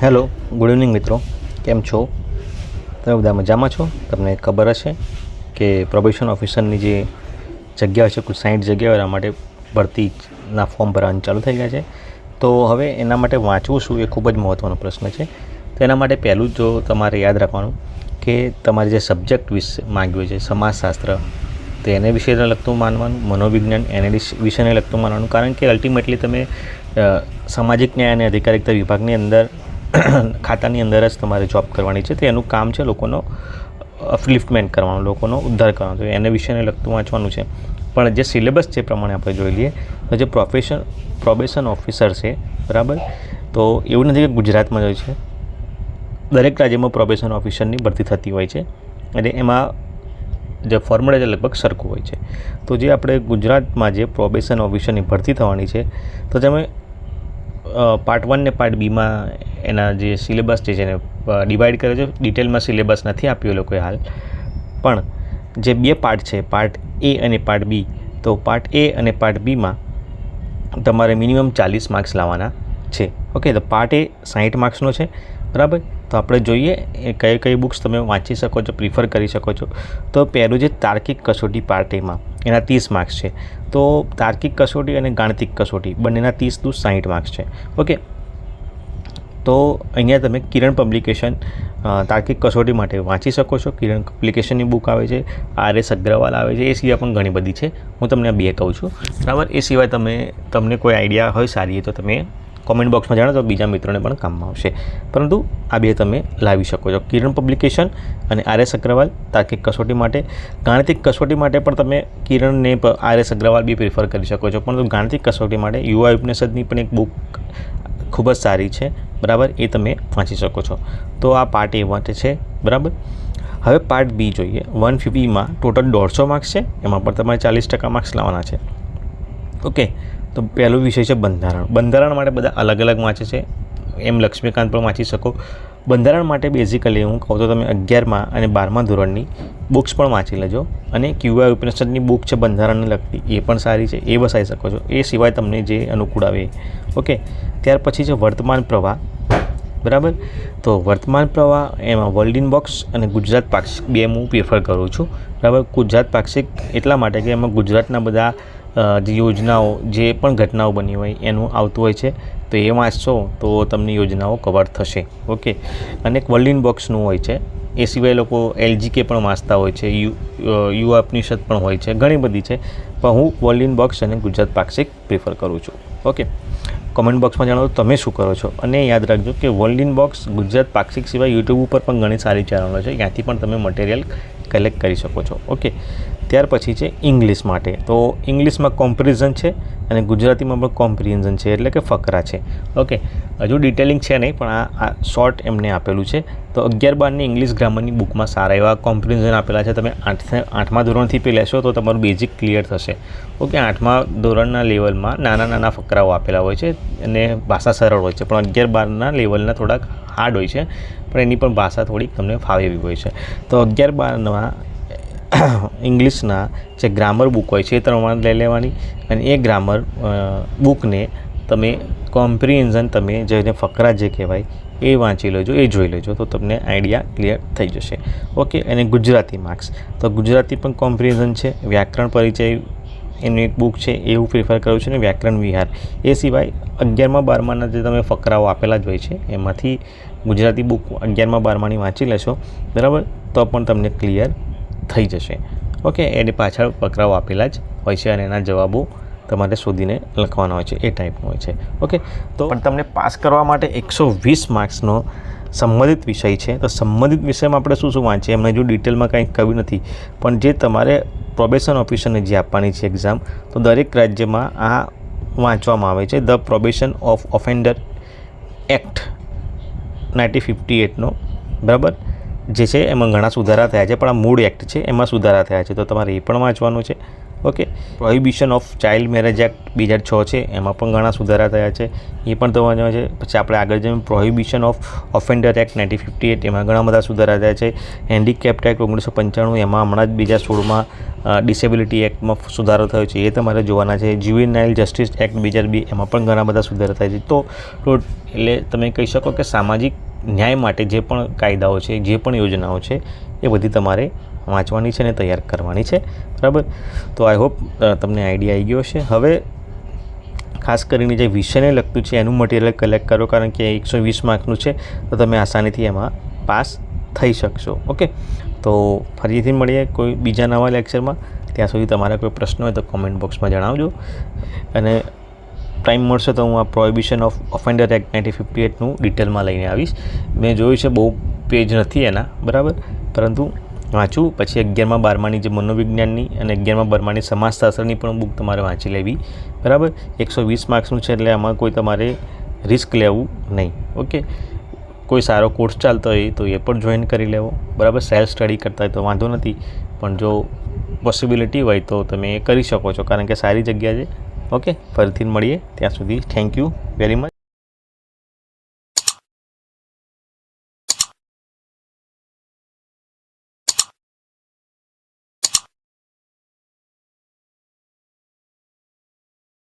Hello, good evening મિત્રો. કેમ છો? તમે બધા મજામાં છો? તમને ખબર હશે કે પ્રોબેશન ઓફિસરની જે જગ્યા છે, કુલ સાઠ જગ્યાઓ એના માટે ભરતીના ફોર્મ ભરવાનું ચાલુ થઈ ગયા છે. તો હવે એના માટે વાંચવું શું એ ખૂબ જ મહત્ત્વનો પ્રશ્ન છે. તો એના માટે પહેલું જો તમારે યાદ રાખવાનું કે તમારે જે સબ્જેક્ટ વિશે માગ્યું છે, સમાજશાસ્ત્ર, તો એને વિશેને લગતું માનવાનું, મનોવિજ્ઞાન, એને વિષયને લગતું માનવાનું. કારણ કે અલ્ટિમેટલી તમે સામાજિક ન્યાય અને અધિકારિકતા વિભાગની અંદર ખાતાની અંદર જ તમારે જોબ કરવાની છે. તો એનું કામ છે લોકોનો અપલિફ્ટમેન્ટ કરવાનું, લોકોનો ઉદ્ધાર કરવાનો. તો એને વિષયને લગતું વાંચવાનું છે. પણ જે સિલેબસ છે પ્રમાણે આપણે જોઈ લઈએ, તો જે પ્રોફેશન પ્રોબેશન ઓફિસર છે, બરાબર? તો એવું નથી કે ગુજરાતમાં જ હોય છે. દરેક રાજ્યમાં પ્રોબેશન ઓફિસરની ભરતી થતી હોય છે. અને એમાં જે ફોર્મ્યુલા છે લગભગ સરખું હોય છે. તો જે આપણે ગુજરાતમાં જે પ્રોબેશન ઓફિસરની ભરતી થવાની છે, તો તમે પાર્ટ વન ને પાર્ટ બીમાં એના જે સિલેબસ છે જેને ડિવાઈડ કરે છે ડિટેલમાં સિલેબસ નથી આપ્યો લોકોએ હાલ. પણ જે બે પાર્ટ છે પાર્ટ એ અને પાર્ટ બી તો પાર્ટ એ અને પાર્ટ બીમાં તમારે મિનિમમ ચાલીસ માર્ક્સ લાવવાના છે. ઓકે તો પાર્ટ એ સાઠ માર્ક્સનો છે. બરાબર? તો આપણે જોઈએ, એ કઈ કઈ બુક્સ તમે વાંચી શકો છો પ્રિફર કરી શકો છો. તો પહેલું જે તાર્કિક કસોટી પાર્ટ એમાં એના ત્રીસ માર્ક્સ છે. તો તાર્કિક કસોટી અને ગાણિતિક કસોટી બંનેના ત્રીસ ટુ સાઠ માર્ક્સ છે. ઓકે તો અહીંયા તમે કિરણ પબ્લિકેશન તાર્કિક કસોટી માટે વાંચી શકો છો. કિરણ પબ્લિકેશનની બુક આવે છે, આર એસ અગ્રવાલ આવે છે, એ સિવાય પણ ઘણી બધી છે. હું તમને આ બે કહું છું. બરાબર? એ સિવાય તમે, તમને કોઈ આઈડિયા હોય સારી તો તમે કોમેન્ટ બોક્સમાં જાણો તો બીજા મિત્રોને પણ કામમાં આવશે. પરંતુ આ બે તમે લાવી શકો છો. કિરણ પબ્લિકેશન અને આર એસ અગ્રવાલ તાર્કિક કસોટી માટે. ગાણિતિક કસોટી માટે પણ તમે કિરણને આર એસ અગ્રવાલ બી પ્રિફર કરી શકો છો. પરંતુ ગાણિતિક કસોટી માટે યુવા ઉપનિષદની પણ એક બુક ખૂબ જ સારી છે, બરાબર? એ તમે વાંચી શકો છો. તો આ પાર્ટ એ માટે છે, બરાબર? હવે પાર્ટ બી જોઈએ. વન ફિફ્ટીમાં ટોટલ દોઢસો માર્ક્સ છે, એમાં પણ તમારે ચાલીસ ટકા માર્ક્સ લાવવાના છે. ઓકે? તો પહેલો વિષય છે બંધારણ. બંધારણ માટે બધા અલગ અલગ વાંચે છે. એમ લક્ષ્મીકાંત પણ વાંચી શકો. બંધારણ માટે બેઝિકલી હું કહું તો તમે અગિયારમાં અને બારમા ધોરણની બુક્સ પણ વાંચી લેજો અને ક્યુઆઈ ઉપનિષદની બુક છે બંધારણને લગતી, એ પણ સારી છે, એ વસાવી શકો છો. એ સિવાય તમને જે અનુકૂળ આવે ઓકે? ત્યાર પછી છે વર્તમાન પ્રવાહ. બરાબર? તો વર્તમાન પ્રવાહ એમાં વર્લ્ડ ઇન બોક્સ અને ગુજરાત પાક્ષિક બે હું પ્રિફર કરું છું. બરાબર? ગુજરાત પાક્ષિક એટલા માટે કે એમાં ગુજરાતના બધા જે યોજનાઓ, જે પણ ઘટનાઓ બની હોય એનું આવતું હોય છે, તો એ વાંચશો તો તમને યોજનાઓ કવર થશે. ઓકે? અને એક બોક્સનું હોય છે. એ સિવાય લોકો એલજીકે પણ વાંચતા હોય છે, યુ યુવા ઉપનિષદ પણ હોય છે, ઘણી બધી છે. પણ હું વર્લિન બોક્સ અને ગુજરાત પાક્ષિક પ્રિફર કરું છું. ઓકે? કોમેન્ટ બોક્સમાં જણાવો તમે શું કરો છો? અને યાદ રાખજો કે વર્લ્ડ ઇન બોક્સ ગુજરાત પાક્ષિક સિવાય યુટ્યુબ ઉપર પણ ઘણી સારી ચેનલો છે. ત્યાંથી પણ તમે મટીરિયલ કલેક્ટ કરી શકો છો. ઓકે? ત્યાર પછી છે ઇંગ્લિશ માટે. તો ઇંગ્લિશમાં કોમ્પેરિઝન છે અને ગુજરાતીમાં પણ કોમ્પ્રિહેન્ઝન છે એટલે કે ફકરા છે. ઓકે હજુ ડિટેલિંગ છે નહીં, પણ આ શોર્ટ એમને આપેલું છે. તો અગિયાર બારની ઇંગ્લિશ ગ્રામરની બુકમાં સારા એવા કોમ્પ્રિહેન્ઝન આપેલા છે. તમે આઠ આઠમા ધોરણથી પે લેશો તો તમારું બેઝિક ક્લિયર થશે. ઓકે આઠમા ધોરણના લેવલમાં નાના નાના ફકરાઓ આપેલા હોય છે અને ભાષા સરળ હોય છે. પણ અગિયાર બારના લેવલના થોડાક હાર્ડ હોય છે, પણ એની પણ ભાષા થોડીક તમને ફાવે એવી હોય છે. તો અગિયાર બારમાં ઇંગ્લિશના જે ગ્રામર બુક હોય છે, એ તમારે લઈ લેવાની. અને એ ગ્રામર બુકને તમે કોમ્પ્રિહેન્ઝન તમે જેને ફકરા જે કહેવાય, એ વાંચી લેજો, એ જોઈ લેજો, તો તમને આઈડિયા ક્લિયર થઈ જશે. ઓકે, અને ગુજરાતી માર્ક્સ. તો ગુજરાતી પણ કોમ્પ્રિહેન્ઝન છે, વ્યાકરણ પરિચય એનું એક બુક છે એ હું પ્રિફર કરું છું ને વ્યાકરણ વિહાર. એ સિવાય અગિયારમાં બારમાના જે તમે ફકરાઓ આપેલા જ હોય છે, એમાંથી ગુજરાતી બુક અગિયારમાં બારમાની વાંચી લેશો. બરાબર? તો પણ તમને ક્લિયર થઈ જશે. ઓકે, એની પાછળ ફકરાઓ આપેલા જ હોય છે અને એના જવાબો તમારે શોધીને લખવાના હોય છે, એ ટાઈપનું હોય છે. ઓકે, તો પણ તમને પાસ કરવા માટે એકસો વીસ માર્ક્સનો સંબંધિત વિષય છે. તો સંબંધિત વિષયમાં આપણે શું શું વાંચીએ? એમને જો ડિટેલમાં કંઈ કહ્યું નથી. પણ જે તમારે પ્રોબેશન ઓફિસરને જે આપવાની છે એક્ઝામ તો દરેક રાજ્યમાં આ વાંચવામાં આવે છે. The probation of offender act nineteen fifty એટનો બરાબર? જે છે, એમાં ઘણા સુધારા થયા છે, પણ આ મૂળ એક્ટ છે, એમાં સુધારા થયા છે. તો તમારે એ પણ વાંચવાનું છે. Okay? Prohibition of child marriage act બે હજાર છ છે, એમાં પણ ઘણા સુધારા થયા છે. એ પણ તમારે છે. પછી આપણે આગળ જઈએ prohibition of offender act nineteen fifty eight એમાં ઘણા બધા સુધારા થયા છે. હેન્ડીકેપ્ટ એક્ટ ઓગણીસો પંચાણું, એમાં હમણાં જ બે હજાર સોળમાં ડિસેબિલિટી એક્ટમાં સુધારો થયો છે. એ તમારે જોવાના છે. જ્યુવેનાઇલ જસ્ટિસ એક્ટ બે હજાર બે, એમાં પણ ઘણા બધા સુધારા થાય છે. તો એટલે તમે કહી શકો કે સામાજિક ન્યાય માટે જે પણ કાયદાઓ છે, જે પણ યોજનાઓ છે, એ બધી તમારે વાંચવાની છે અને તૈયાર કરવાની છે. બરાબર? તો આઈ હોપ તમને આઈડિયા આવી ગયો છે હવે ખાસ કરીને જે વિષયને લગતું છે, એનું મટીરિયલ કલેક્ટ કરો, કારણ કે એકસો વીસ માર્કનું છે, તો તમે આસાનીથી એમાં પાસ થઈ શકશો. ઓકે? તો ફરીથી મળીએ કોઈ બીજા નવા લેક્ચરમાં ત્યાં સુધી તમારા કોઈ પ્રશ્ન હોય તો કોમેન્ટ બોક્સમાં જણાવજો. અને ટાઈમ મળશે તો હું આ prohibition of offender act nineteen fifty એટનું ડિટેલમાં લઈને આવીશ. મેં જોયું છે, બહુ પેજ નથી એના, બરાબર? પરંતુ વાંચું. પછી અગિયારમાં બારમાની જે મનોવિજ્ઞાનની અને અગિયારમાં બારમાની સમાજશાસ્ત્રની પણ બુક તમારે વાંચી લેવી. બરાબર? એકસો વીસ માર્ક્સનું છે એટલે આમાં કોઈ તમારે રિસ્ક લેવું નહીં. ઓકે? કોઈ સારો કોર્સ ચાલતો હોય તો એ પણ જોઈન કરી લેવો. બરાબર? સેલ્ફ સ્ટડી કરતા હોય તો વાંધો નથી. પણ જો પોસિબિલિટી હોય તો તમે એ કરી શકો છો. કારણ કે સારી જગ્યા છે. ઓકે ફરીથી મળીએ ત્યાં સુધી. Thank you very much